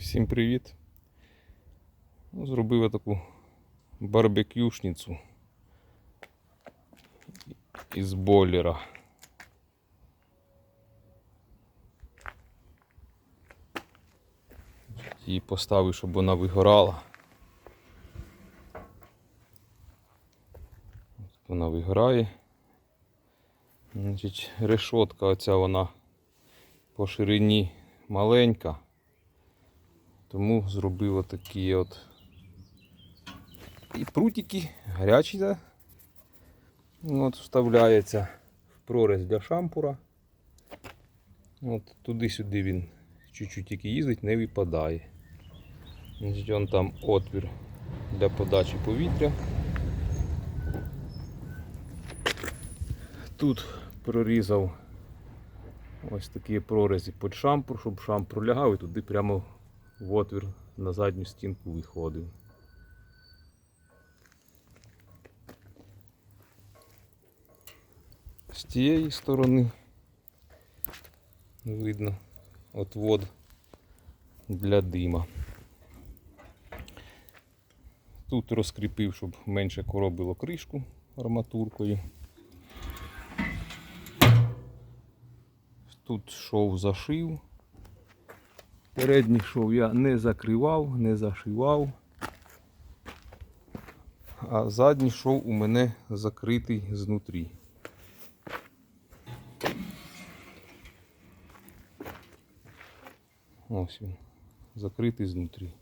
Всім привіт. Ну, Зробив я таку барбекюшницю із бойлера. Її поставив, щоб вона вигорала. Вона вигорає. Значить, решотка оця вона по ширині маленька. Тому зробив отакі от і прутики гарячі. Да? От вставляється в проріз для шампура. От туди-сюди він чуть-чуть тільки їздить, не випадає. Значить, там отвір для подачі повітря. Тут прорізав ось такі прорізі під шампур, щоб шампур лягав і туди прямо в отвір на задню стінку виходив. З тієї сторони видно отвод для дима. Тут розкріпив, щоб менше коробило кришку арматуркою. Тут шов зашив. Передній шов я не закривав, не зашивав. А задній шов у мене закритий знутрі. Ось він, закритий знутрі.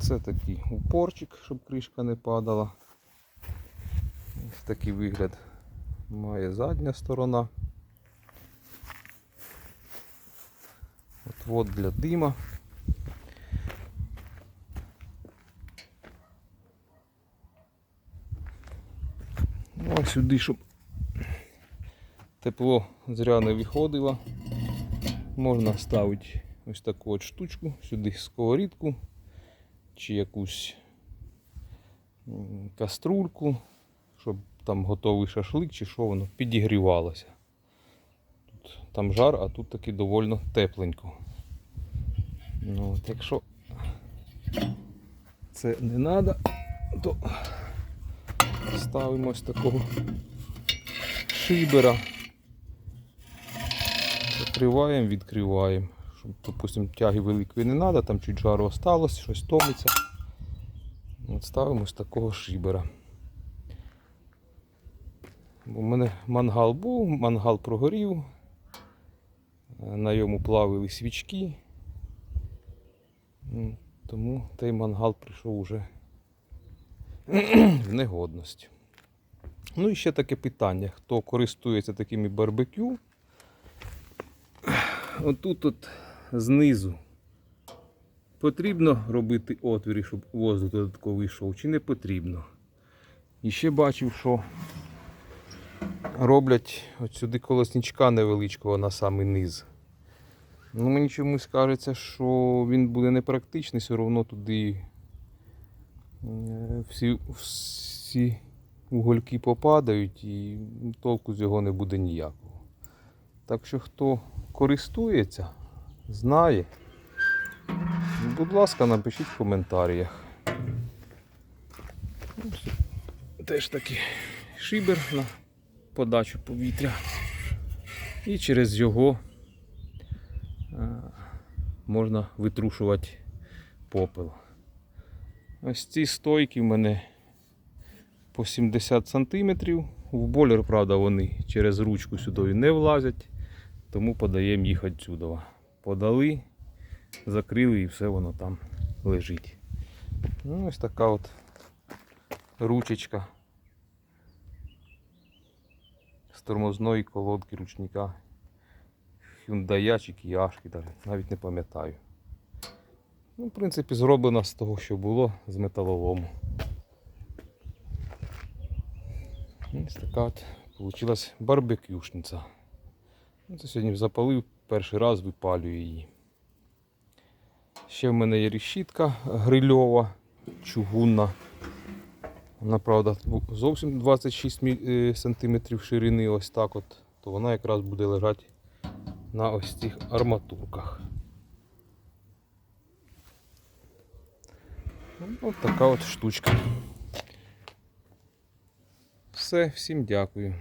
Це такий упорчик, щоб кришка не падала. Ось такий вигляд має задня сторона. Отвод для дима. Ну, а сюди, щоб тепло зря не виходило, можна ставити ось таку от штучку, сюди сковорідку чи якусь каструльку, щоб там готовий шашлик чи що воно підігрівалося. Тут, там жар, а тут таки довольно тепленько. Ну, от, якщо це не треба, то ставимо ось такого шибера. Закриваємо, відкриваємо. Щоб, допустим, тяги великої не треба, там чуть жару осталось, щось томиться. От ставимо ось такого шибера. В мене мангал був, мангал прогорів, е, на йому плавили свічки. Тому той мангал прийшов уже в негодність. Ну і ще таке питання, хто користується такими барбекю. Отут от знизу потрібно робити отвіри, щоб воздух додатково йшов, чи не потрібно. І ще бачив, що роблять от сюди колосничка невеличкого на самий низ. Ну, мені чомусь кажеться, що він буде непрактичний, все одно туди е, всі, всі угольки попадають і толку з його не буде ніякого. Так що хто користується, знає, будь ласка, напишіть в коментарях. Теж такий шибер на подачу повітря. І через його можна витрушувати попел. Ось ці стойки в мене по 70 см. В бойлер, правда, вони через ручку сюди не влазять, тому подаємо їх відсюди. Подали, закрили і все воно там лежить. Ну, ось така от ручечка з тормозної колодки ручника. Hyundai чи Кіашки, навіть не пам'ятаю. Ну, в принципі, зроблена з того, що було з металолому. Ось така от вийшла барбекюшниця. Ну, Це сьогодні запалив, перший раз випалюю її. Ще в мене є решітка грильова, чугунна. Вона, правда, зовсім 26 см ширини, ось так от, то вона якраз буде лежати на ось цих арматурках. Ну, Ось така от штучка. Все, всім дякую.